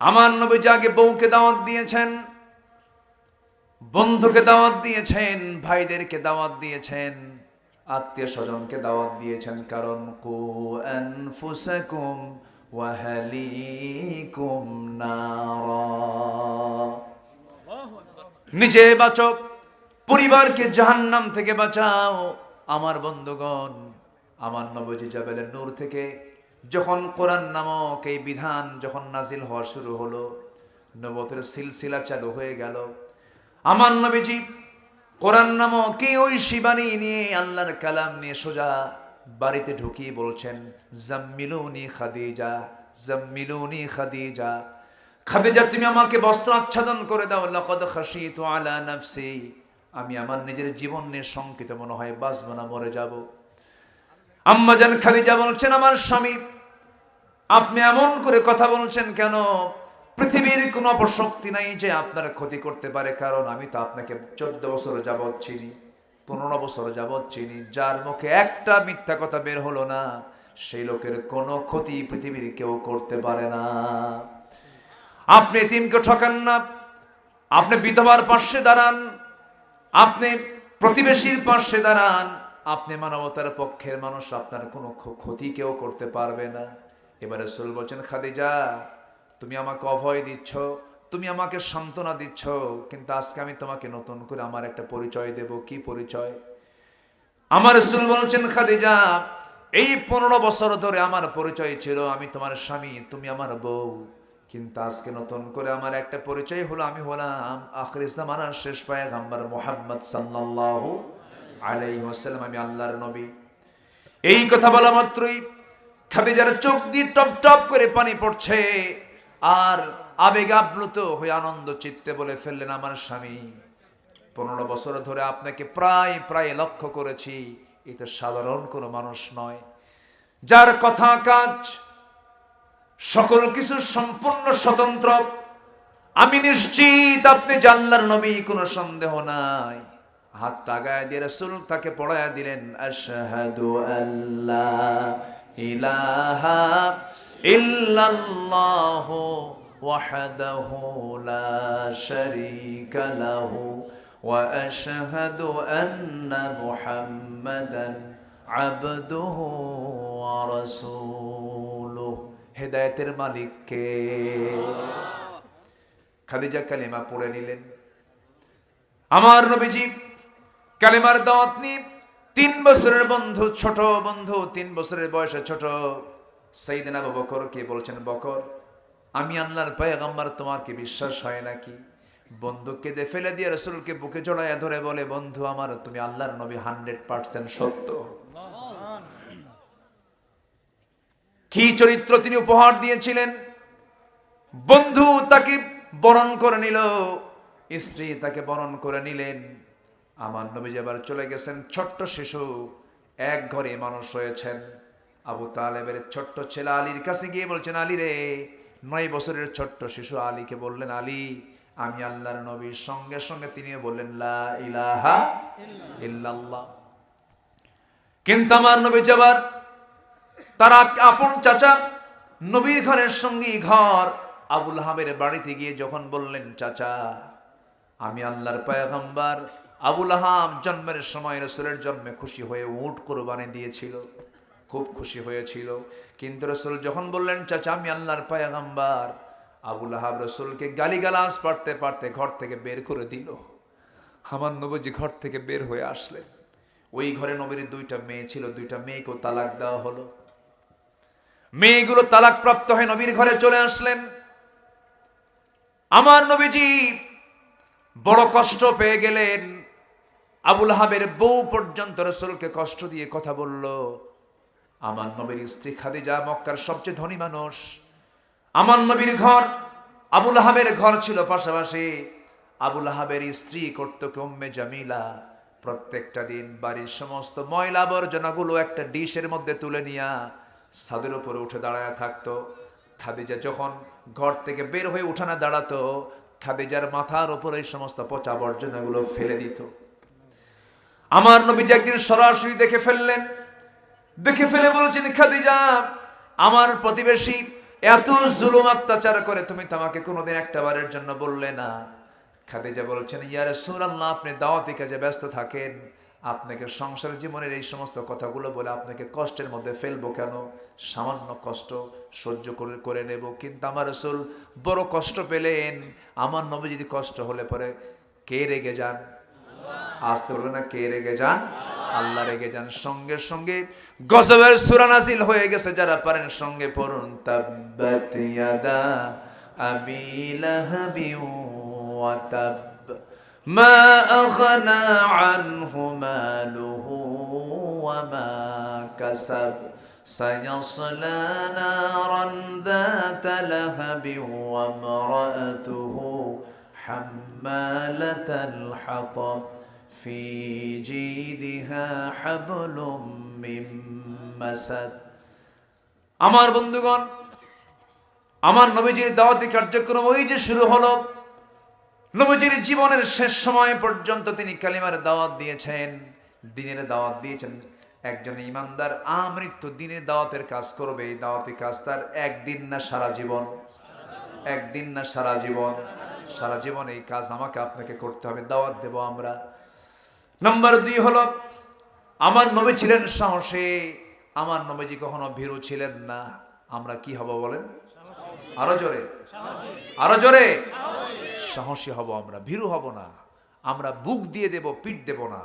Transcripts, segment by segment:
আমার নবীজি আগে বউকে দাওয়াত দিয়েছেন বন্ধুকে দাওয়াত দিয়েছেন ভাইদেরকে দাওয়াত দিয়েছেন আত্মীয় স্বজনকে দাওয়াত দিয়েছেন কারণ কু আনফুসাকুম ওয়াহালিকুম নিজে বাঁচো পরিবারকে জাহান্নাম থেকে বাঁচাও। আমার বন্ধুগণ আমার নবজি জাবেলের নূর থেকে যখন কোরআন নামক এই বিধান যখন নাজিল হওয়া শুরু হলো নবতের সিলসিলা চালু হয়ে গেল। আমার নবীজি কোরআন নামক এই ওই শিবানী নিয়ে, আল্লাহর কালাম নিয়ে সোজা বাড়িতে ঢুকিয়ে বলছেন, জাম্মিলুনি খাদিজা জাম্মিলুনি খাদিজা। খাদিজা, তুমি আমাকে বস্ত্র আচ্ছাদন করে দাও। লকদ খাসি তো আলা নাফসি। আমি আমার নিজের জীবন নিয়ে শঙ্কিত মনে হয়, বাঁচব না, মরে যাব। আম্মা জান খাদিজা বলছেন, আমার স্বামী আপনি এমন করে কথা বলছেন কেন? পৃথিবীর কোনো অপশক্তি নাই যে আপনার ক্ষতি করতে পারে, কারণ আমি তো আপনাকে চোদ্দ বছর যাবৎ চিনি, পনেরো বছর যাবৎ চিনি, যার মুখে একটা মিথ্যা কথা বের হলো না, সেই লোকের কোনো ক্ষতি পৃথিবীর কেউ করতে পারে না। আপনি তিনকে ঠকান না, আপনি বিধবার পার্শ্বে দাঁড়ান, আপনি প্রতিবেশীর পার্শ্বে দাঁড়ান, আপনি মানবতার পক্ষের মানুষ, আপনার কোনো ক্ষতি কেউ করতে পারবে না। এবারে সুল বলছেন, খাদিজা, তুমি আমাকে অভয় দিচ্ছ, তুমি আমাকে সান্ত্বনা দিচ্ছ, কিন্তু আজকে আমি তোমাকে নতুন করে আমার একটা পরিচয় দেব। কি পরিচয়? আমার রসুল বলছেন, খাদিজা, এই পনেরো বছর ধরে আমার পরিচয় ছিল, আমি তোমার স্বামী, তুমি আমার বউ। কিন্তু আজকে নতুন করে আমার একটা পরিচয় হলো, আমি হলাম আখরি জামানার শেষ পায়গাম্বার মোহাম্মদ সাল্লাল্লাহু আলাইহি ওয়াসাল্লাম, আমি আল্লাহর নবী। এই কথা বলা মাত্রই খাদিজার চোখ দিয়ে টপ টপ করে পানি পড়ছে। আর আবেগ আপ্লুত হয়ে আনন্দ চিত্তে বলে ফেললেন আমার স্বামী। পনেরো বছর ধরে আপনাকে প্রায় প্রায় লক্ষ্য করেছি। এ তো সাধারণ কোনো মানুষ নয়। যার কথা কাজ, সকল কিছু সম্পূর্ণ স্বতন্ত্র। আমি নিশ্চিত আপনি জাল্লার নবী, কোনো সন্দেহ নাই। হাত টাগায় দিয়ে রসুল তাকে পড়ায় দিলেন, আশহাদু আল্লাহ ইলাহা ইল্লাল্লাহু ওয়াহদাহু লা শারীকা লাহু ওয়া আশহাদু আন্না মুহাম্মাদান আবদুহু ওয়া রাসূলুহু। হেদায়েতের মালিক কে খাদিজা কালিমা পড়ে নিলেন। আমার নবীজি কালিমার দাওয়াত নিয়ে তিন বছরের বন্ধু, ছোট বন্ধু, তিন বছরের বয়সে ছোট। সেইদিন বকর কে বলছেন, বকর, আমি আল্লাহর পায়গাম্বার, তোমার কি বিশ্বাস হয় নাকি? বন্ধু কেঁদে ফেলে দিয়ে রসুলকে বুকে জড়াইয়া ধরে বলে, বন্ধু আমার, তুমি আল্লাহর নবী হান্ড্রেড পার্সেন্ট সত্য। কি চরিত্র তিনি উপহার দিয়েছিলেন? বন্ধু তাকে বরণ করে নিল, স্ত্রী তাকে বরণ করে নিলেন। আমার নবী আবার চলে গেছেন, ছোট্ট শিশু, এক ঘরে মানুষ হয়েছেন। আবু তালেবের ছোট্ট ছেলে আলীর কাছে গিয়ে বলছেন, আলী রে, নয় বছরের ছোট্ট শিশু আলীকে বললেন, আলী, আমি আল্লাহর নবীর সঙ্গে সঙ্গে তিনিও বললেন কিন্তু আমার নবী যাবার তারা আপন চাচা নবীর ঘরের সঙ্গী ঘর আবুল হাবের বাড়িতে গিয়ে যখন বললেন, চাচা, আমি আল্লাহর পায়গাম্বার আবুল আহাব জন্মের সময় রসুলের জন্মে খুশি হয়ে উট কোরবানি দিয়েছিল, খুব খুশি হয়েছিল। কিন্তু রসুল যখন বললেন, চাচা, আমি আল্লাহর পায়গাম্বার, আবুল আহাব রসুলকে গালিগালাজ পারতে পারতে ঘর থেকে বের করে দিল। আমার নবজি ঘর থেকে বের হয়ে আসলেন। ওই ঘরে নবীর দুইটা মেয়ে ছিল, দুইটা মেয়েকেও তালাক দেওয়া হলো। মেয়েগুলো তালাক প্রাপ্ত হয়ে নবীর ঘরে চলে আসলেন। আমার নবীজি বড় কষ্ট পেয়ে গেলেন। আবুল হাবের বউ পর্যন্ত রসুলকে কষ্ট দিয়ে কথা বলল, আমার নবীর স্ত্রী খাদিজা মক্কার সবচেয়ে ধনী মানুষ। আমার নবীর ঘর, আবুল হাবের ঘর ছিল পাশাপাশি। আবুল হাবের স্ত্রী করত কম্মে জামিলা। প্রত্যেকটা দিন বাড়ির সমস্ত ময়লা আবর্জনাগুলো একটা ডিশের মধ্যে তুলে নিয়া ছাদের উপরে উঠে দাঁড়ায় থাকতো। খাদিজা যখন ঘর থেকে বের হয়ে উঠানে দাঁড়াতো, খাদিজার মাথার উপরে এই সমস্ত পচা আবর্জনাগুলো ফেলে দিত। আমার নবীজি একদিন সরাসরি দেখে ফেললেন, দেখে ফেলে বলছেন, খাদিজা, আমার প্রতিবেশী এত জুলুম অত্যাচার করে, তুমি তো আমাকে কোনোদিন একটা বারের জন্য বললে না। খাদিজা বলছেন ইয়ারে সুরাল্লাহ আপনি দাওয়াতি কাজে ব্যস্ত থাকেন। আপনাকে সংসার জীবনের এই সমস্ত কথাগুলো বলে আপনাকে কষ্টের মধ্যে ফেলব কেন? সামান্য কষ্ট সহ্য করে করে নেব। কিন্তু আমার রসুল বড় কষ্ট পেলেন। আমার নবী যদি কষ্ট হলে পরে কে রেগে যান? আসতে বলবে না কে রেগে যান আল্লাহ রেগে যান সঙ্গে সঙ্গে গজবের সূরা নাজিল হয়ে গেছে যারা পারেন সঙ্গে পড়ুন তাব্বাত ইয়াদা আবি লাহাবি ওয়া তাব মা আখনা আনহু মালুহু ওয়া মা কাসাব سيصلى نارا ذات لهب وامرأته حمالة الحطب في جيدها حبل من مسد আমার বন্ধুগণ আমার নবীজির দাওয়াতি কার্যক্রম ওই যে শুরু হলো নবীজির জীবনের শেষ সময় পর্যন্ত তিনি কালিমার দাওয়াত দিয়েছেন দিনের দাওয়াত দিয়েছেন একজন ইমানদার আমৃত্যু দিনের দাওয়াতের কাজ করবে এই দাওয়াতি কাজ তার একদিন না সারা জীবন একদিন না সারা জীবন সারা জীবন এই কাজ আমাকে আপনাকে করতে হবে দাওয়াত দেব আমরা নাম্বার দুই হলো, আমার নবী ছিলেন সাহসে। আমার নবীজি কখনো ভীরু ছিলেন না। আমরা কি হব বলেন? আরও জোরে। আরও জোরে। সাহসী হব আমরা, ভীরু হব না। আমরা বুক দিয়ে দেব, পিঠ দেব না।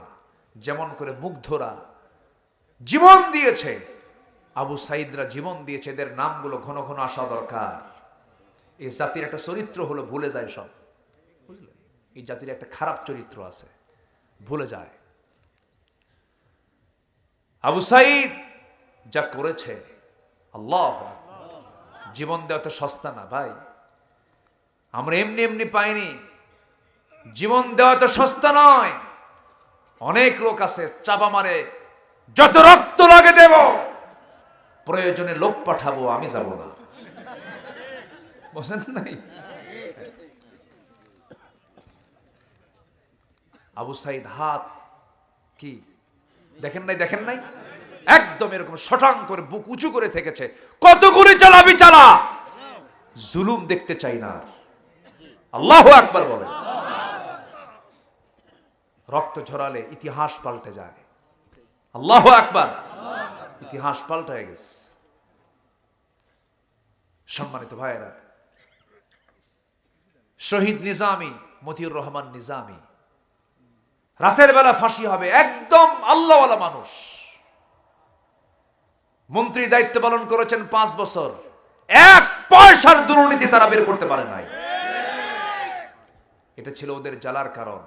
যেমন করে মুগ্ধরা জীবন দিয়েছে। আবু সাইদরা জীবন দিয়েছে, এদের নামগুলো ঘন ঘন আসা দরকার। এই জাতির একটা চরিত্র হলো, ভুলে যায় সব। এই জাতির একটা খারাপ চরিত্র আছে। ভুলে যায়। আবু সাইদ যা করেছে, আল্লাহ। জীবন দেওয়া তো সস্তা না ভাই। আমরা এমনি এমনি পাইনি। জীবন দেওয়া তো সস্তা নয়। অনেক লোক আছে, চাপা মারে, যত রক্ত লাগে দেব, প্রয়োজনে লোক পাঠাবো, আমি যাব না। বসেন নাই? আবু সাইদ হাত কি? দেখেন নাই দেখেন নাই? একদম এরকম শটাং করে বুক উঁচু করে থেকেছে। কত গুলি চালাবি, চালা? জুলুম দেখতে চাই না আল্লাহ একবার বলে। রক্ত ঝরালে ইতিহাস পাল্টে যায়। আল্লাহ একবার ইতিহাস পাল্টে গেছে। সম্মানিত ভাইয়েরা, শহীদ নিজামি, মতিউর রহমান নিজামি রাতের বেলা ফাঁসি হবে। একদম আল্লাহওয়ালা মানুষ। মন্ত্রী দায়িত্ব পালন করেছেন পাঁচ বছর। এক পয়সার দুর্নীতি তারা বের করতে পারে নাই। এটা ছিল ওদের জ্বালার কারণ।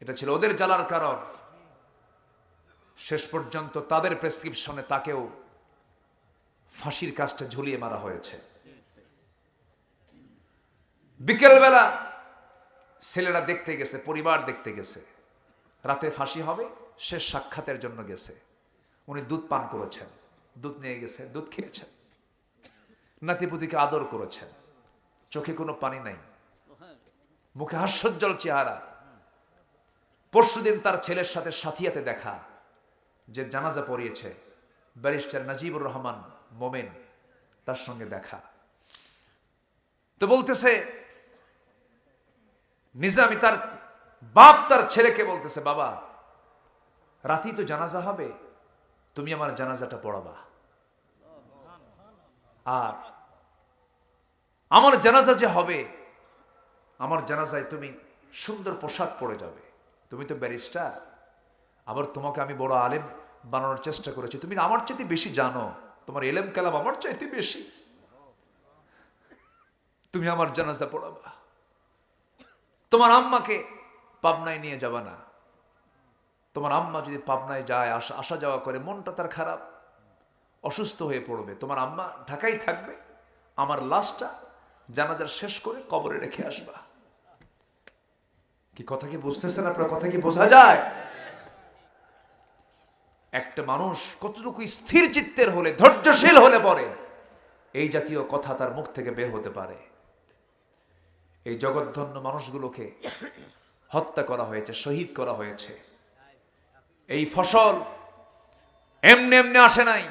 এটা ছিল ওদের জ্বালার কারণ। শেষ পর্যন্ত তাদের প্রেসক্রিপশনে তাকেও ফাঁসির কাজটা ঝুলিয়ে মারা হয়েছে। বিকেলবেলা ছেলেরা দেখতে গেছে, পরিবার দেখতে গেছে। রাতে ফাঁসি হবে শেষ সাক্ষাতের জন্য গেছে। উনি দুধ পান করেছেন, দুধ নিয়ে গেছে, দুধ খেয়েছেন। নাতিপুতিকে আদর করেছেন। চোখে কোনো পানি নাই। মুখে হাস্যোজ্জ্বল চেহারা। পরশুদিন তার ছেলের সাথে সাথিয়াতে দেখা, যে জানাজা পড়িয়েছে। ব্যারিস্টার নাজিবুর রহমান মোমেন তার সঙ্গে দেখা। তো বলতেছে নিজামি তার বাপ তার ছেলেকে বলতেছে, বাবা রাতি তো জানাজা হবে, তুমি আমার জানাজাটা পড়াবা। আর আমার জানাজা যে হবে, আমার জানাজায় তুমি সুন্দর পোশাক পরে যাবে। তুমি তো ব্যারিস্টার, আবার তোমাকে আমি বড় আলেম বানানোর চেষ্টা করেছি। তুমি আমার চাইতে বেশি জানো, তোমার এলেম কালাম আমার চাইতে বেশি। তুমি আমার জানাজা পড়াবা। তোমার আম্মাকে পাবনায় নিয়ে যাবা না। তোমার আম্মা যদি পাবনায় যায়, আসা আসা যাওয়া করে, মনটা তার খারাপ, অসুস্থ হয়ে পড়বে। তোমার আম্মা ঢাকায় থাকবে, আমার লাশটা জানাজার শেষ করে কবরে রেখে আসবা। কি কথা কি বুঝতেছেন আপনার? কথা কি বোঝা যায়? একটা মানুষ কতটুকু স্থির চিত্তের হলে, ধৈর্যশীল হলে পরে এই জাতীয় কথা তার মুখ থেকে বের হতে পারে। এই জগৎধন্য মানুষগুলোকে হত্যা করা হয়েছে, শহীদ করা হয়েছে। এই ফসল এমনি এমনি আসে নাই।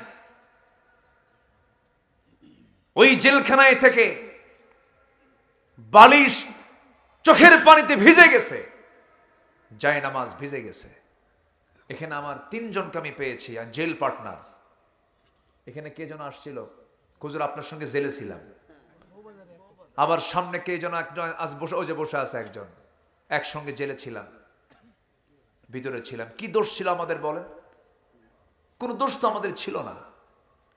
ওই জেলখানায় থেকে বালিশ চোখের পানিতে ভিজে গেছে যায় নামাজ ভিজে গেছে। এখানে আমার তিনজনকে আমি পেয়েছি জেল পার্টনার। এখানে কে যেন আসছিল? কুজুর আপনার সঙ্গে জেলে ছিলাম। আবার সামনে কে যেন একজন আজ বসে ওই যে বসে আছে একজন। একসঙ্গে জেলে ছিলাম। ভিতরে ছিলাম। কি দোষ ছিল আমাদের বলেন? কোনো দোষ তো আমাদের ছিল না।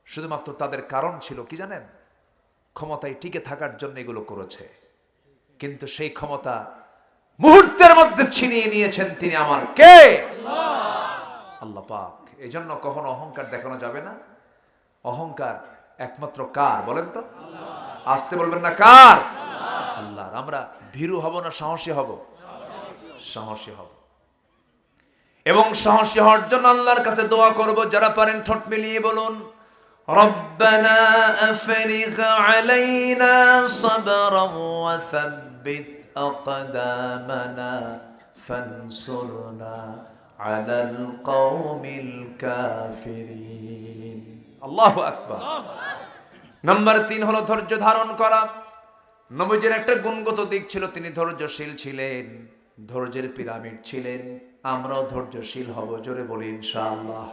শুধুমাত্র তাদের কারণ ছিল, কি জানেন? ক্ষমতায় টিকে থাকার জন্য এগুলো করেছে। কিন্তু সেই ক্ষমতা মুহূর্তের মধ্যে ছিনিয়ে নিয়েছেন তিনি আমার। কে? আল্লাহ পাক। এই জন্য কখনো অহংকার দেখানো যাবে না। অহংকার একমাত্র কার, বলেন তো? আসতে বলবেন না কার আল্লাহ আমরা ভীরু হব না সাহসী হব সাহসী হব এবং সাহসী হওয়ার জন্য আল্লাহর কাছে দোয়া করব যারা পারেন ঠোঁট মিলিয়ে বলুন ربنا أفرغ علينا صبرا وثبت أقدامنا فانصرنا على القوم الكافرين الله أكبر নাম্বার তিন হলো ধৈর্য ধারণ করা। নবীজির একটা গুণগত দিক ছিল, তিনি ধৈর্যশীল ছিলেন, ধৈর্যের পিরামিড ছিলেন। আমরাও ধৈর্যশীল হব, জোরে বলি ইনশাআল্লাহ।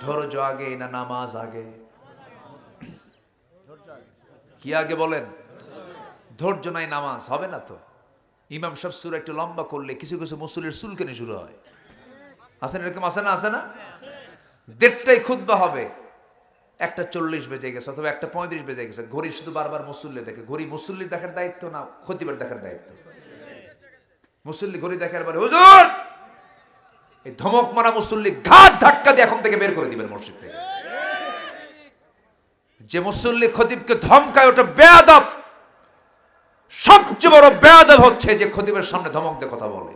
ধৈর্য আগে না নামাজ আগে? কি আগে বলেন? ধৈর্য নাই নামাজ, হবে না তো? ইমাম সাহেব সুর একটু লম্বা করলে কিছু কিছু মুসলির চুলকানি শুরু হয়। আসেন এরকম আসে না আসে না? দেড়টাই খুদ্া হবে। একটা চল্লিশ বেজে গেছে অথবা একটা পঁয়ত্রিশ বেজে গেছে। ঘড়ি শুধু বারবার মুসল্লি দেখে। ঘড়ি মুসল্লির দেখার দায়িত্ব না, খতিবার দেখার দায়িত্ব? মুসল্লি ঘড়ি দেখার পরে হুজুর! এই ধমক মারা মুসল্লি ঘাট ধাক্কা দিয়ে এখন থেকে বের করে দিবেন মসজিদ থেকে। যে মুসল্লি খতিবকে ধমকায় ওটা বেয়াদব। সবচেয়ে বড় বেয়াদব হচ্ছে যে খতিবের সামনে ধমক দিয়ে কথা বলে।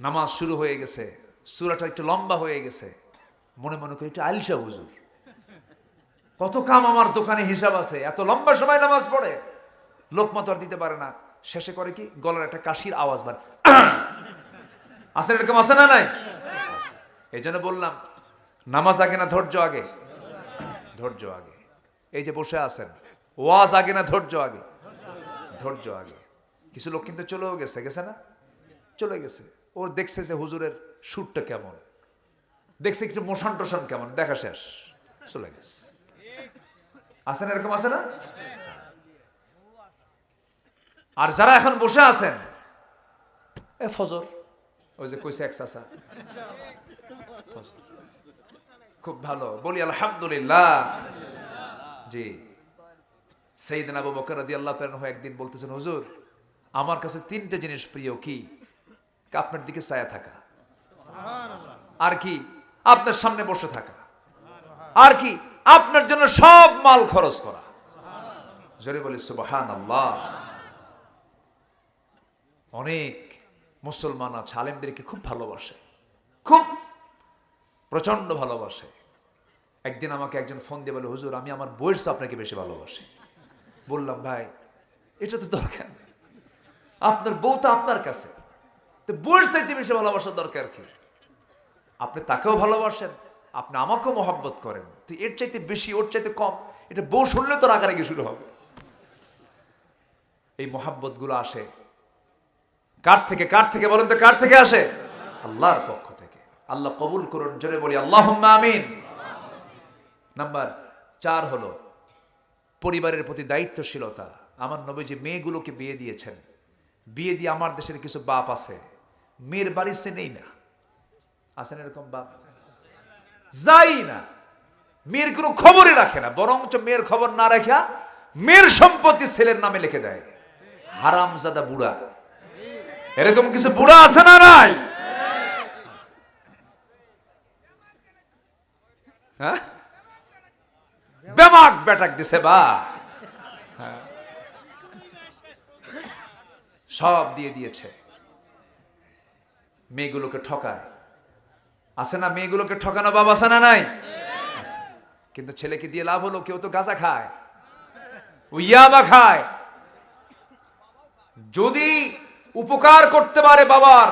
নামাজ শুরু হয়ে গেছে। সুরাটা একটু লম্বা হয়ে গেছে। মনে মনে করি একটু আলসা হুজুর। কত কাম আমার দোকানে হিসাব আছে, এত লম্বা সময় নামাজ পড়ে। লোকমা তো আর দিতে পারে না। শেষে করে কি? গলার একটা কাশির আওয়াজ বার। আছে এরকম আছে না নাই? এই জন্য বললাম, নামাজ আগে না ধৈর্য আগে? ধৈর্য আগে। এই যে বসে আছেন, ওয়াজ আগে না ধৈর্য আগে? ধৈর্য আগে। কিছু লোক কিন্তু চলেও গেছে গেছে না? চলে গেছে। ওর দেখছে যে হুজুরের সুরটা কেমন? দেখছে একটু মোশন টোশন কেমন? দেখা শেষ। চলে গেছে। আছে না এরকম আছে না? আর যারা এখন বসে আছেন এ ফজর। ওই যে কইছে এক চাচা। খুব ভালো। বলি আলহামদুলিল্লাহ। জি। সেইদিন আবু বকর রাদি আল্লাহ একদিন বলতেছেন হুজুর আমার কাছে তিনটে জিনিস প্রিয় কি? আপনার দিকে ছায়া থাকা। আর কি? আপনার সামনে বসে থাকা। আর কি? আপনার জন্য সব মাল খরচ করা। জোরে সুবহান আল্লাহ অনেক মুসলমান আছে, আলেমদেরকে খুব ভালোবাসে। খুব প্রচণ্ড ভালোবাসে। একদিন আমাকে একজন ফোন দিয়ে বলে, হুজুর, আমি আমার বইয়ের আপনাকে বেশি ভালোবাসি। বললাম, ভাই, এটা তো দরকার আপনার বউ তো আপনার কাছে। তো বইয়ের চাইতে বেশি ভালোবাসার দরকার কি? আপনি তাকেও ভালোবাসেন, আপনি আমাকেও মহব্বত করেন। তো এর চাইতে বেশি, ওর চাইতে কম, এটা বউ শুনলে তো রাগারাগি শুরু হবে। এই মহাব্বতগুলো আসে। কার থেকে কার থেকে বলেন তো, কার থেকে আসে? আল্লাহর পক্ষ থেকে। আল্লাহ কবুল করুন, জোরে বলি আল্লাহ আমিন। নাম্বার চার হলো, পরিবারের প্রতি দায়িত্বশীলতা। আমার নবী যে মেয়েগুলোকে বিয়ে দিয়েছেন। বিয়ে দিয়ে আমার দেশের কিছু বাপ আছে। মেয়ের বাড়ি সে নেই না। আছেন এরকম বাপ? যাই না। মেয়ের কোনো খবরই রাখে না, বরঞ্চ মেয়ের খবর না রাখা মেয়ের সম্পত্তি ছেলের নামে লিখে দেয়। হারামজাদা বুড়া। এরকম কিছু বুড়া আছে না নাই? হ্যাঁ? বেমাক বেটাক দিছে বা। হ্যাঁ। সব দিয়ে দিয়েছে। মেয়েগুলোকে ঠকায়। আছে না মেয়েগুলোকে ঠকানো বাবা আছে না নাই? কিন্তু ছেলেকে দিয়ে লাভ হলো, কেউ তো গাঁজা খায়। ইয়াবা খায়। যদি উপকার করতে পারে বাবার,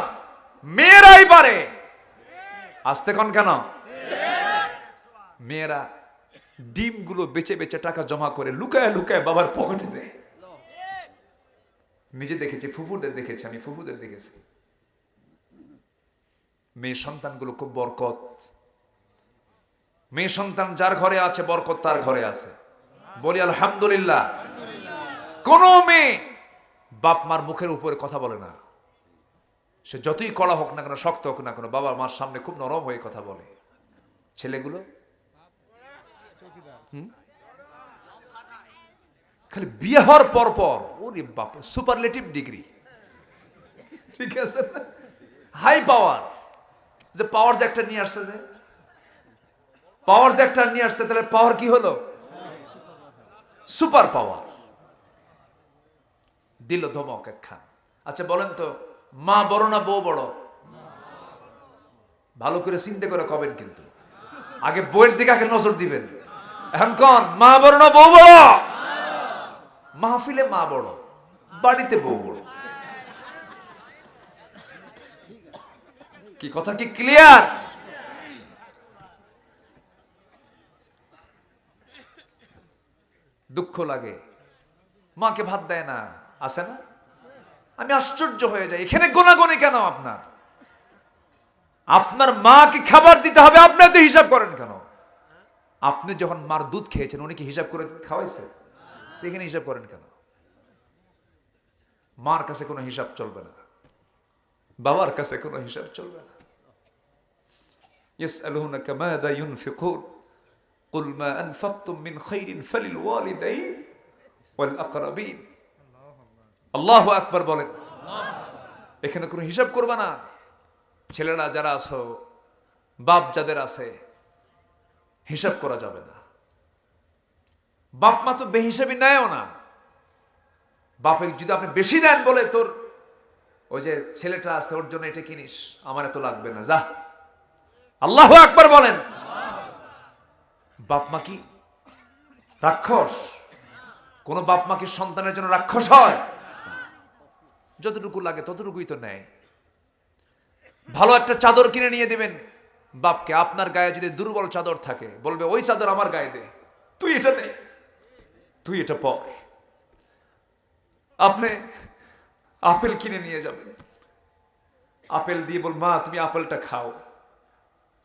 মেয়েরাই পারে। আসতে কন কেন? মেয়েরা ডিমগুলো বেচে বেচে টাকা জমা করে লুকায় লুকায় বাবার পকেটে দেয়। নিজে দেখেছি, ফুফুদের দেখেছি আমি, ফুফুদের দেখেছি। মেয়ে সন্তানগুলো খুব বরকত। মেয়ে সন্তান যার ঘরে আছে, বরকত তার ঘরে আছে। বলি, আলহামদুলিল্লাহ। কোন মেয়ে বাপ মার মুখের উপরে কথা বলে না। সে যতই কড়া হোক না কেন, শক্ত হোক না কেন, বাবা মার সামনে খুব নরম হয়ে কথা বলে। ছেলেগুলো? খালি বিয়ে হওয়ার পর পর, ওরে বাপ সুপারলেটিভ ডিগ্রি ঠিক আছে? হাই পাওয়ার যে পাওয়ার যে একটা নিয়ে আসছে যে? পাওয়ার যে একটা নিয়ে আসছে, তাহলে পাওয়ার কি হলো? সুপার পাওয়ার দিল ধমক একখান। আচ্ছা বলেন তো, মা বড় না বউ বড়? ভালো করে চিন্তা করে কবেন কিন্তু। আগে বইয়ের দিকে আগে নজর দিবেন। এখন কন? মা বড় না বউ বড়? মাহফিলে মা বড়, বাড়িতে বউ বড়। কি কথা কি ক্লিয়ার দুঃখ লাগে। মাকে ভাত দেয় না। আসে না? আমি আশ্চর্য হয়ে যাই। এখানে গোনাগনি কেন আপনার? আপনার মা মাকে খাবার দিতে হবে, আপনি তো হিসাব করেন কেন? আপনি যখন মার দুধ খেয়েছেন, উনি কি হিসাব করে খাওয়াইছে? এখানে হিসাব করেন কেন? মার কাছে কোনো হিসাব চলবে না। বাবার কাছে কোনো হিসাব চলবে না يسألونك ماذا ينفقون قل ما أنفقتم من خير فللوالدين والأقربين আল্লাহ আকবার বলেন এখানে কোনো হিসাব করবে না ছেলেরা যারা আছো বাপ যাদের আছে হিসাব করা যাবে না বাপ মা তো বেহিসাবি নেয়ও না বাপে যদি আপনি বেশি দেন বলে তোর ওই যে ছেলেটা আছে, ওর জন্য এটা কিনিস। আমার এত লাগবে না, যা। আল্লাহ আকবার বলেন। বাপ মা কি? রাক্ষস। কোন বাপ মা কি সন্তানের জন্য রাক্ষস হয়? যতটুকু লাগে ততটুকুই তো নেয়। ভালো একটা চাদর কিনে নিয়ে দিবেন। বাপকে আপনার গায়ে যদি দুর্বল চাদর থাকে, বলবে, ওই চাদর আমার গায়ে দে। তুই এটা নে। তুই এটা পর। আপনি আপেল কিনে নিয়ে যাবেন। আপেল দিয়ে বল মা, তুমি আপেলটা খাও।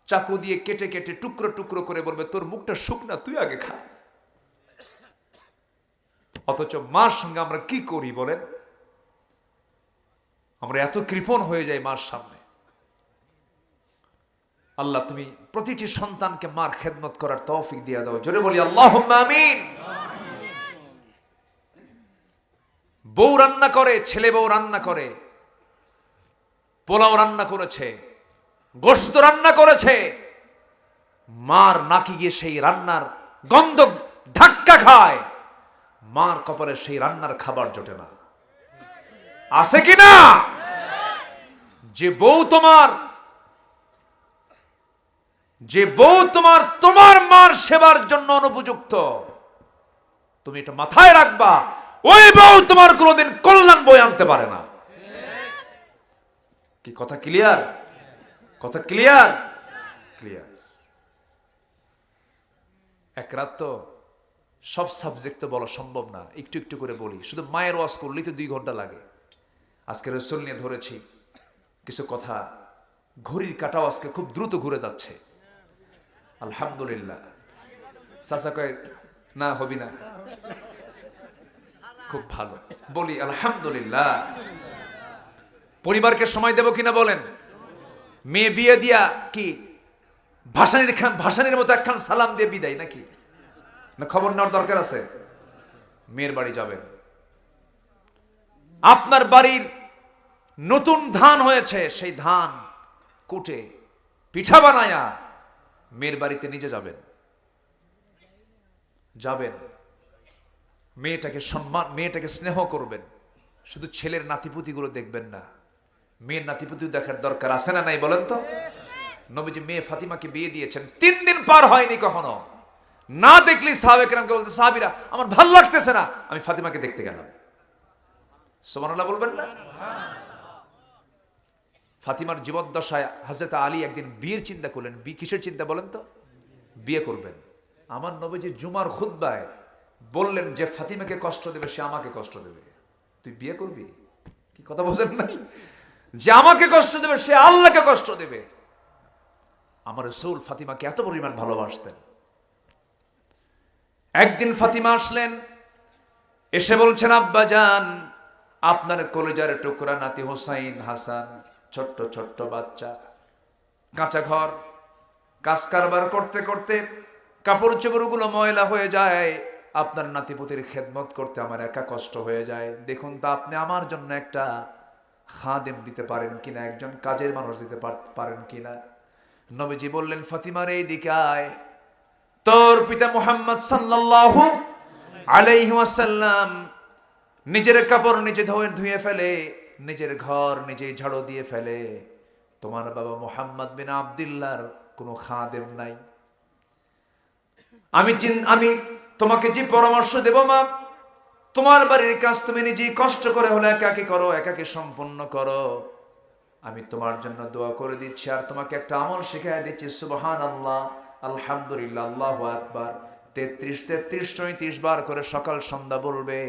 চাকু দিয়ে কেটে কেটে টুকরো টুকরো করে বলবে, তোর মুখটা শুকনা, তুই আগে খা। অথচ মার সঙ্গে আমরা কি করি বলেন? আমরা এত কৃপণ হয়ে যাই মার সামনে। আল্লাহ, তুমি প্রতিটি সন্তানকে মার খেদমত করার তৌফিক দিয়ে দাও। জোরে বলি আল্লাহ আমিন। বউ রান্না করে, ছেলে বউ রান্না করে, পোলাও রান্না করেছে গোস্ত রান্না করেছে, মার নাকি গিয়ে সেই রান্নার গন্ধ ধাক্কা খায়, মার কপালে সেই রান্নার খাবার জোটে না। আছে কি না? যে বউ তোমার, যে বউ তোমার তোমার মার সেবার জন্য অনুপযুক্ত, তুমি এটা মাথায় রাখবা। ওই বউ তোমার কোনোদিন কল্যাণ বই আনতে পারে না। কি কথা ক্লিয়ার কথা ক্লিয়ার ক্লিয়ার এক রাত তো সব সাবজেক্ট তো বলা সম্ভব না, একটু একটু করে বলি। শুধু মায়ের ওয়াজ করলেই তো দুই ঘণ্টা লাগে। আজকে রসুল নিয়ে ধরেছি, কিছু কথা ঘড়ির কাটাও আজকে খুব দ্রুত ঘুরে যাচ্ছে। আলহামদুলিল্লাহ। চাচা কয়, না, হবি না। খুব ভালো। বলি, আলহামদুলিল্লাহ। পরিবারকে সময় দেব কিনা বলেন? মেয়ে বিয়ে দিয়া কি ভাসানির খান, ভাসানির মতো একখান সালাম দিয়ে বিদায় নাকি? না খবর নেওয়ার দরকার আছে? মেয়ের বাড়ি যাবেন। আপনার বাড়ির নতুন ধান হয়েছে, সেই ধান কুটে পিঠা বানায়া মেয়ের বাড়িতে নিজে যাবেন। যাবেন। মেয়েটাকে সম্মান, মেয়েটাকে স্নেহ করবেন। শুধু ছেলের নাতিপুতিগুলো দেখবেন না। মেয়ের নাতিপুতি দেখার দরকার আছে না নাই বলেন তো? নবীজি মেয়ে ফাতিমাকে বিয়ে দিয়েছেন। তিন দিন পার হয়নি কখনো। না দেখলি সাহাবে কেরামকে বলতে, সাহাবিরা, আমার ভালো লাগতেছে না। আমি ফাতিমাকে দেখতে গেলাম। সোমানুল্লাহ বলবেন না? ফাতিমার জীবদ্দশায় হাজরত আলী একদিন বিয়ের চিন্তা করলেন। বি কিসের চিন্তা বলেন তো? বিয়ে করবেন। আমার নবীজি জুমার খুদ্বায় বললেন যে ফাতিমাকে কষ্ট দেবে, সে আমাকে কষ্ট দেবে। তুই বিয়ে করবি? কি কথা বোঝেন নাই যে আমাকে কষ্ট দেবে, সে আল্লাহকে কষ্ট দেবে। আমার রসুল ফাতিমাকে এত পরিমাণ ভালোবাসতেন। একদিন ফাতিমা আসলেন, এসে বলছেন, আব্বা যান আপনার কলেজার টুকরা নাতি হোসাইন হাসান, ছোট্ট ছোট্ট বাচ্চা, কাঁচা ঘর, কাজ কারবার করতে করতে কাপড় চোপড়গুলো ময়লা হয়ে যায় আপনার নাতিপুতির খেদমত করতে আমার একা কষ্ট হয়ে যায়। দেখুন তা আপনি আমার জন্য একটা খাদেম দিতে পারেন কিনা, একজন কাজের মানুষ দিতে পার- পারেন কিনা। নবীজি বললেন, ফাতিমার এই দিকে তোর পিতা মুহাম্মদ সাল্লাল্লাহু আলাইহি ওয়াসাল্লাম নিজের কাপড় নিজে ধুয়ে ধুয়ে ফেলে, নিজের ঘর নিজেই ঝাড়ো দিয়ে ফেলে। তোমার বাবা মোহাম্মদ বিন আব্দুল্লাহর কোনো খাদেম নাই। আমি আমি তোমাকে যে পরামর্শ দেব, মা, তোমার বাড়ির কাজ তুমি নিজেই কষ্ট করে হলে একাকে করো, একাকে সম্পন্ন করো। আমি তোমার জন্য দোয়া করে দিচ্ছি, আর তোমাকে একটা আমল শিখাই দিচ্ছি সুবহান আল্লাহ আলহামদুলিল্লাহ, আল্লাহ আকবার। তেত্রিশ তেত্রিশ, চৈত্রিশ বার করে সকাল সন্ধ্যা বলবে,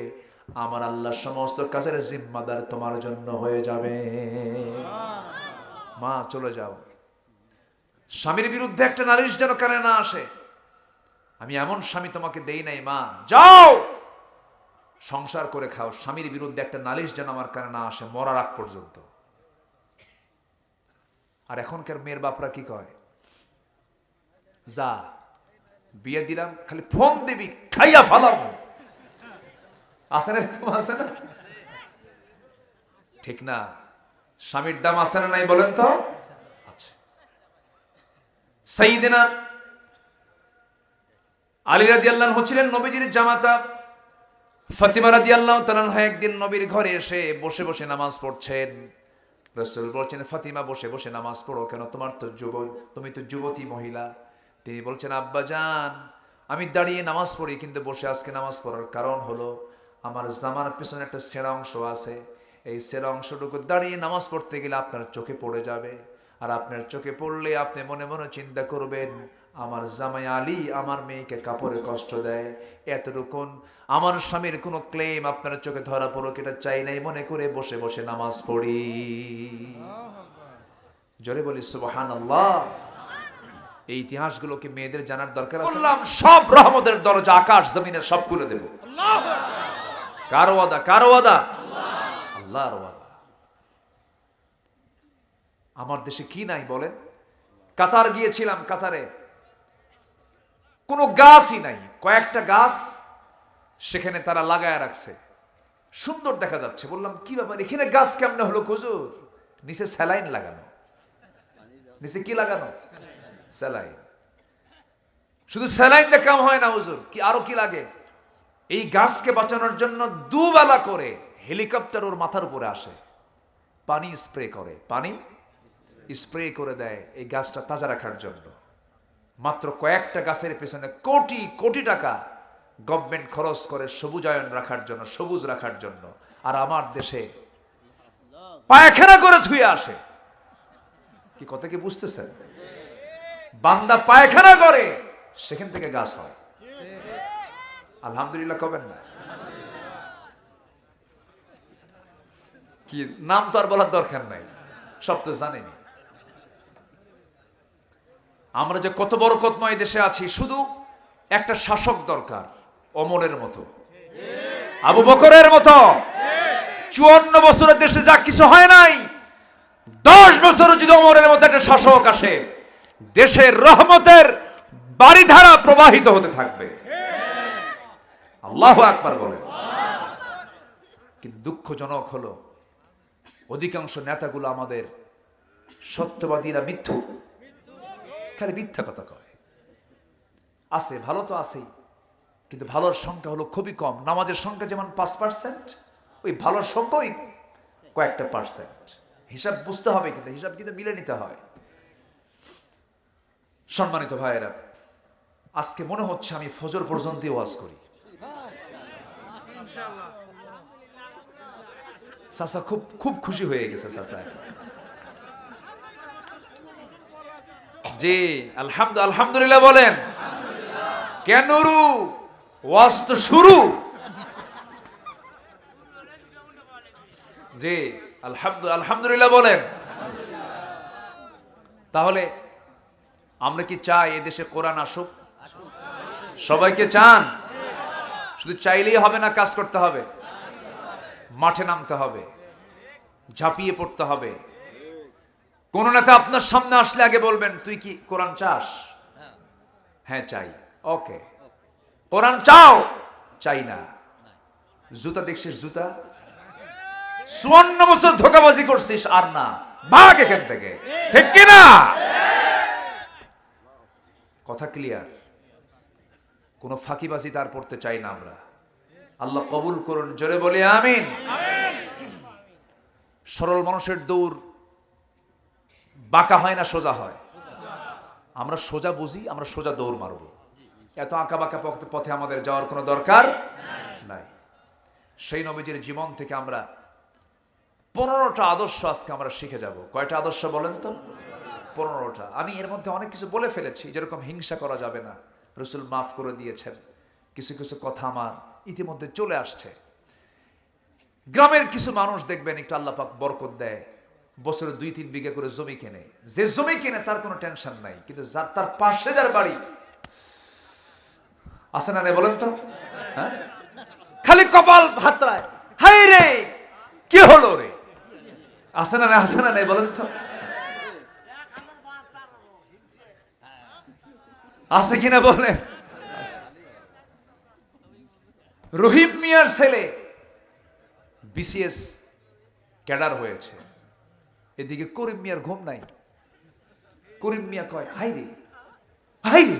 আমার আল্লাহ সমস্ত কাজের জিম্মাদার তোমার জন্য হয়ে যাবে। মা, চলে যাও। স্বামীর বিরুদ্ধে একটা নালিশ যেন কানে না আসে। আমি এমন স্বামী তোমাকে দেই নাই, মা। যাও! সংসার করে খাও। স্বামীর বিরুদ্ধে একটা নালিশ যেন আমার কানে না আসে, মরার আগ পর্যন্ত। আর এখনকার মেয়ের বাপরা কি কয়? যা, বিয়ে দিলাম, খালি ফোন দিবি, খাইয়া ফালাম। আছে না এরকম, আছে না? ঠিক না। স্বামীর দাম আছে না নাই বলেন তো? আচ্ছা সাইদিনা আলী রাদি আল্লাহ হচ্ছিলেন নবীজির জামাতা। ফাতিমা রাদি আল্লাহ তালানহা একদিন নবীর ঘরে এসে বসে বসে নামাজ পড়ছেন। রসুল বলছেন, ফাতিমা, বসে বসে নামাজ পড়ো কেন? তোমার তো যুব তুমি তো যুবতী মহিলা। তিনি বলছেন, আব্বা যান আমি দাঁড়িয়ে নামাজ পড়ি, কিন্তু বসে আজকে নামাজ পড়ার কারণ হলো আমার জামার পিছনে একটা সেরা অংশ আছে। এই সেরা অংশটুকু দাঁড়িয়ে নামাজ পড়তে গেলে আপনার চোখে পড়ে যাবে। আর আপনার চোখে পড়লে আপনি মনে মনে চিন্তা করবেন আমার জামাই আলী আমার মেয়েকে কাপড়ে কষ্ট দেয়। এতটুকুন আমার স্বামীর কোনো ক্লেম আপনার চোখে ধরা পড়ুক এটা চাই নাই মনে করে বসে বসে নামাজ পড়ি। জোরে বলি সুবহান এই ইতিহাসগুলোকে মেয়েদের জানার দরকার আছে? বললাম সব রহমতের দরজা আকাশ জমিনের সব খুলে দেব। কারও ওয়াদা? কারও ওয়াদা? আল্লাহর ওয়াদা। আমার দেশে কি নাই বলেন? কাতার গিয়েছিলাম কাতারে। কোনো গাছই নাই। কয়েকটা গাছ সেখানে তারা লাগায় রাখছে। সুন্দর দেখা যাচ্ছে। বললাম, কি ব্যাপার? এখানে গাছ কেমনে হলো খুজুর? নিচে স্যালাইন লাগানো। নিচে কি লাগানো? স্যালাইন। শুধু স্যালাইন দিয়ে হয় না হুজুর, কি আরও কি লাগে? এই গাছকে বাঁচানোর জন্য দুবেলা করে হেলিকপ্টার ওর মাথার উপরে আসে। পানি স্প্রে করে। পানি স্প্রে করে দেয় এই গাছটা তাজা রাখার জন্য। মাত্র কয়েকটা গাছের পেছনে কোটি কোটি টাকা গভর্নমেন্ট খরচ করে সবুজায়ন রাখার জন্য, সবুজ রাখার জন্য। আর আমার দেশে পায়খানা করে ধুয়ে আসে। কি কথা কি বুঝতেছেন? বান্দা পায়খানা করে, সেখান থেকে গাছ হয়। আলহামদুলিল্লাহ কবেন না। কি, নাম তো আর বলার দরকার নাই। সব তো জানেনি আমরা যে কত বড় কতময় দেশে আছি, শুধু একটা শাসক দরকার, অমরের মতো। আবু বকরের মতো। চুয়ান্ন বছরের দেশে যা কিছু হয় নাই, দশ বছর যদি অমরের মতো একটা শাসক আসে, দেশের রহমতের বাড়িধারা প্রবাহিত হতে থাকবে। আল্লাহ আকবার বলে কিন্তু দুঃখজনক হলো, অধিকাংশ নেতাগুলো আমাদের সত্যবাদীরা মিথ্যু। খালি মিথ্যা কথা কয়। আছে, ভালো তো আছেই, কিন্তু ভালোর সংখ্যা হলো খুবই কম। নামাজের সংখ্যা যেমন পাঁচ পার্সেন্ট ওই ভালোর সংখ্যা ওই কয়েকটা পার্সেন্ট হিসাব বুঝতে হবে কিন্তু, হিসাব কিন্তু মিলে নিতে হয়। সম্মানিত ভাইয়েরা, আজকে মনে হচ্ছে আমি ফজর পর্যন্ত ওয়াজ করি। চাচা খুব খুব খুশি হয়ে গেছে, চাচা এখন। জি, আলহামদু আলহামদুলিল্লাহ বলেন। কেন রু? ওয়াজ তো শুরু। জি, আলহামদু আলহামদুলিল্লাহ বলেন। তাহলে আমরা কি চাই এদেশে কোরআন আসুক? সবাইকে চান? শুধু চাইলেই হবে না, কাজ করতে হবে। মাঠে নামতে হবে। ঝাঁপিয়ে পড়তে হবে। কোন নেতা আপনার সামনে আসলে আগে বলবেন তুই কি কোরআন চাস? হ্যাঁ চাই। ওকে। কোরআন চাও? চাই না। জুতা দেখছিস জুতা। চুয়ান্ন বছর ধোকাবাজি করছিস আর না। ভাগ এখান থেকে। ঠিক কিনা কথা ক্লিয়ার কোনো ফাঁকিবাজি তার পড়তে চাই না আমরা। আল্লাহ কবুল করুন জোরে বলে আমিন। সরল মানুষের দৌড় বাঁকা হয় না, সোজা হয়। আমরা সোজা বুঝি, আমরা সোজা দৌড় মারব। এত আঁকা বাঁকা পথে- আমাদের যাওয়ার কোনো দরকার নাই। সেই নবীজির জীবন থেকে আমরা পনেরোটা আদর্শ আজকে আমরা শিখে যাব। কয়টা আদর্শ বলেন তো? পনেরোটা। আমি এর মধ্যে অনেক কিছু বলে ফেলেছি, যেরকম হিংসা করা যাবে না। রসুল মাফ করে দিয়েছেন। কিছু কিছু কথা আমার ইতিমধ্যে চলে আসছে। গ্রামের কিছু মানুষ দেখবেন একটু আল্লাহ পাক বরকত দেয়। বছরে দুই, তিন বিঘা করে জমি কেনে। যে জমি কেনে, তার কোনো টেনশন নাই। কিন্তু যার, তার পাশে যার বাড়ি, আছে না বলেন তো? হ্যাঁ? খালি কপাল হাতরায় হাই রে, কি হলো রে? আছে না আছে না রে বলেন তো? আছে কিনা বলে রহিম মিয়ার ছেলে বিসিএস ক্যাডার হয়েছে। এদিকে করিম মিয়ার ঘুম নাই। করিম মিয়া কয়, হাই রে হাই রে,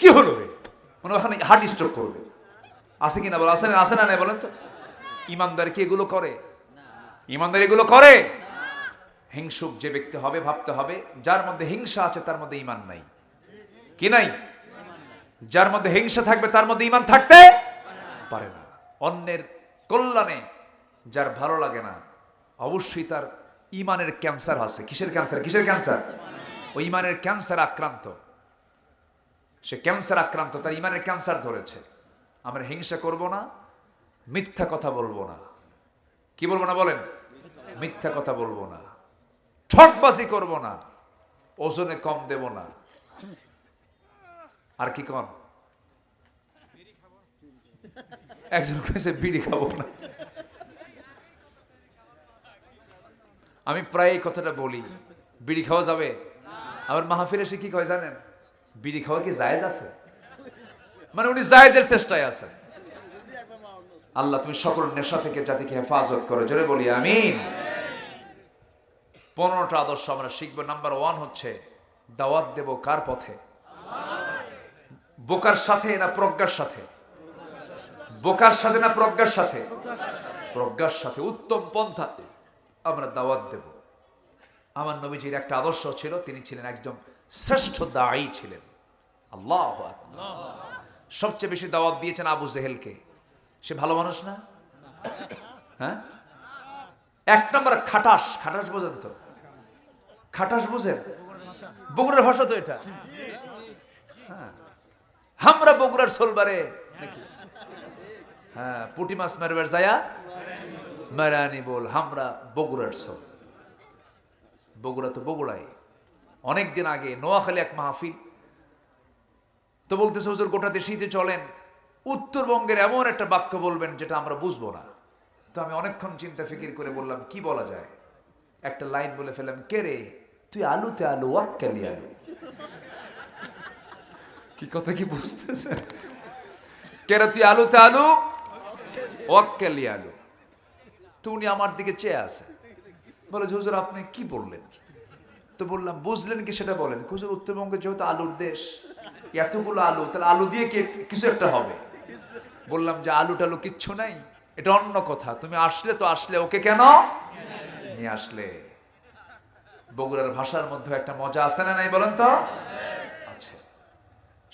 কি হলো রে? মানে ওখানে হার্ট স্ট্রোক করবে। আছে কিনা বলো? আছে না আছে না নাই বলেন তো? ইমানদার কি এগুলো করে? ইমানদার এগুলো করে? হিংসুক যে ব্যক্তি হবে, ভাবতে হবে, যার মধ্যে হিংসা আছে, তার মধ্যে ইমান নাই। কি নাই? যার মধ্যে হিংসা থাকবে, তার মধ্যে ইমান থাকতে পারে না। অন্যের কল্যাণে যার ভালো লাগে না, অবশ্যই তার ইমানের ক্যান্সার আছে। কিসের ক্যান্সার? কিসের ক্যান্সার? ওই ইমানের ক্যান্সার আক্রান্ত। সে ক্যান্সার আক্রান্ত, তার ইমানের ক্যান্সার ধরেছে। আমরা হিংসা করব না, মিথ্যা কথা বলব না। কি বলব না বলেন? মিথ্যা কথা বলব না। ঠকবাজি করব না। ওজনে কম দেব না। আর কি কম একজন কয়েছে বিড়ি খাব না। আমি প্রায় এই কথাটা বলি। বিড়ি খাওয়া যাবে? আবার মাহফিল এসে কি কয় জানেন? বিড়ি খাওয়া কি জায়েজ আছে? মানে উনি জায়েজের চেষ্টায় আছে। আল্লাহ, তুমি সকল নেশা থেকে জাতিকে হেফাজত করো। জোরে বলি, আমিন। পনেরোটা আদর্শ আমরা শিখব। নাম্বার ওয়ান হচ্ছে, দাওয়াত দেব কার পথে? বোকার সাথে না প্রজ্ঞার সাথে? বোকার সাথে না প্রজ্ঞার সাথে? প্রজ্ঞার সাথে। উত্তম পন্থা। আমরা দাওয়াত দেব। আমার নবীজির একটা আদর্শ ছিল, তিনি ছিলেন একজন শ্রেষ্ঠ দায়ী ছিলেন। আল্লাহ সবচেয়ে বেশি দাওয়াত দিয়েছেন আবু জেহেলকে। সে ভালো মানুষ না? হ্যাঁ? এক নম্বর খাটাস খাটাস বোঝেন তো। খাটাস বুঝেন? বগুড়ার ভাষা তো এটা। হ্যাঁ। আমরা বগুড়ার সোলবারে হ্যাঁ পুটি মাছ মারবার যায়া মারানি বল আমরা বগুড়ার সোল বগুড়া তো বগুড়াই। অনেকদিন আগে নোয়াখালী এক মাহফিল। তো বলতেছে, হুজুর, গোটা দেশেইতে চলেন, উত্তরবঙ্গের এমন একটা বাক্য বলবেন যেটা আমরা বুঝব না। তো আমি অনেকক্ষণ চিন্তা ফিকির করে বললাম, কি বলা যায়? একটা লাইন বলে ফেললাম, কে রে? তুই আলুতে আলু, ওয়াক্কালি আলু। কি কথা কি বুঝতেছে কে রে, তুই আলুতে আলু, ওয়াক্কালি আলু। তো উনি আমার দিকে চেয়ে আছে। বলে হুজুর, আপনি কি বললেন? তো বললাম, বুঝলেন কি সেটা বলেন? হুজুর, উত্তরবঙ্গে যেহেতু আলুর দেশ, এতগুলো আলু, তাহলে আলু দিয়ে কি কিছু একটা হবে? বললাম যে, আলু টালু কিচ্ছু নাই, এটা অন্য কথা। তুমি আসলে তো আসলে, ওকে কেন? নিয়ে আসলে। বগুড়ার ভাষার মধ্যে একটা মজা আছে না নাই বলেন তো? আছে।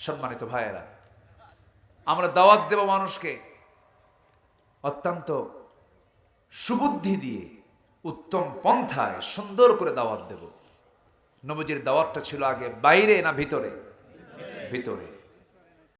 সম্মানিত ভাইয়েরা, আমরা দাওয়াত দেব মানুষকে। অত্যন্ত সুবুদ্ধি দিয়ে উত্তম পন্থায় সুন্দর করে দাওয়াত দেব। নবজির দাওয়াতটা ছিল আগে বাইরে না ভিতরে? ভিতরে।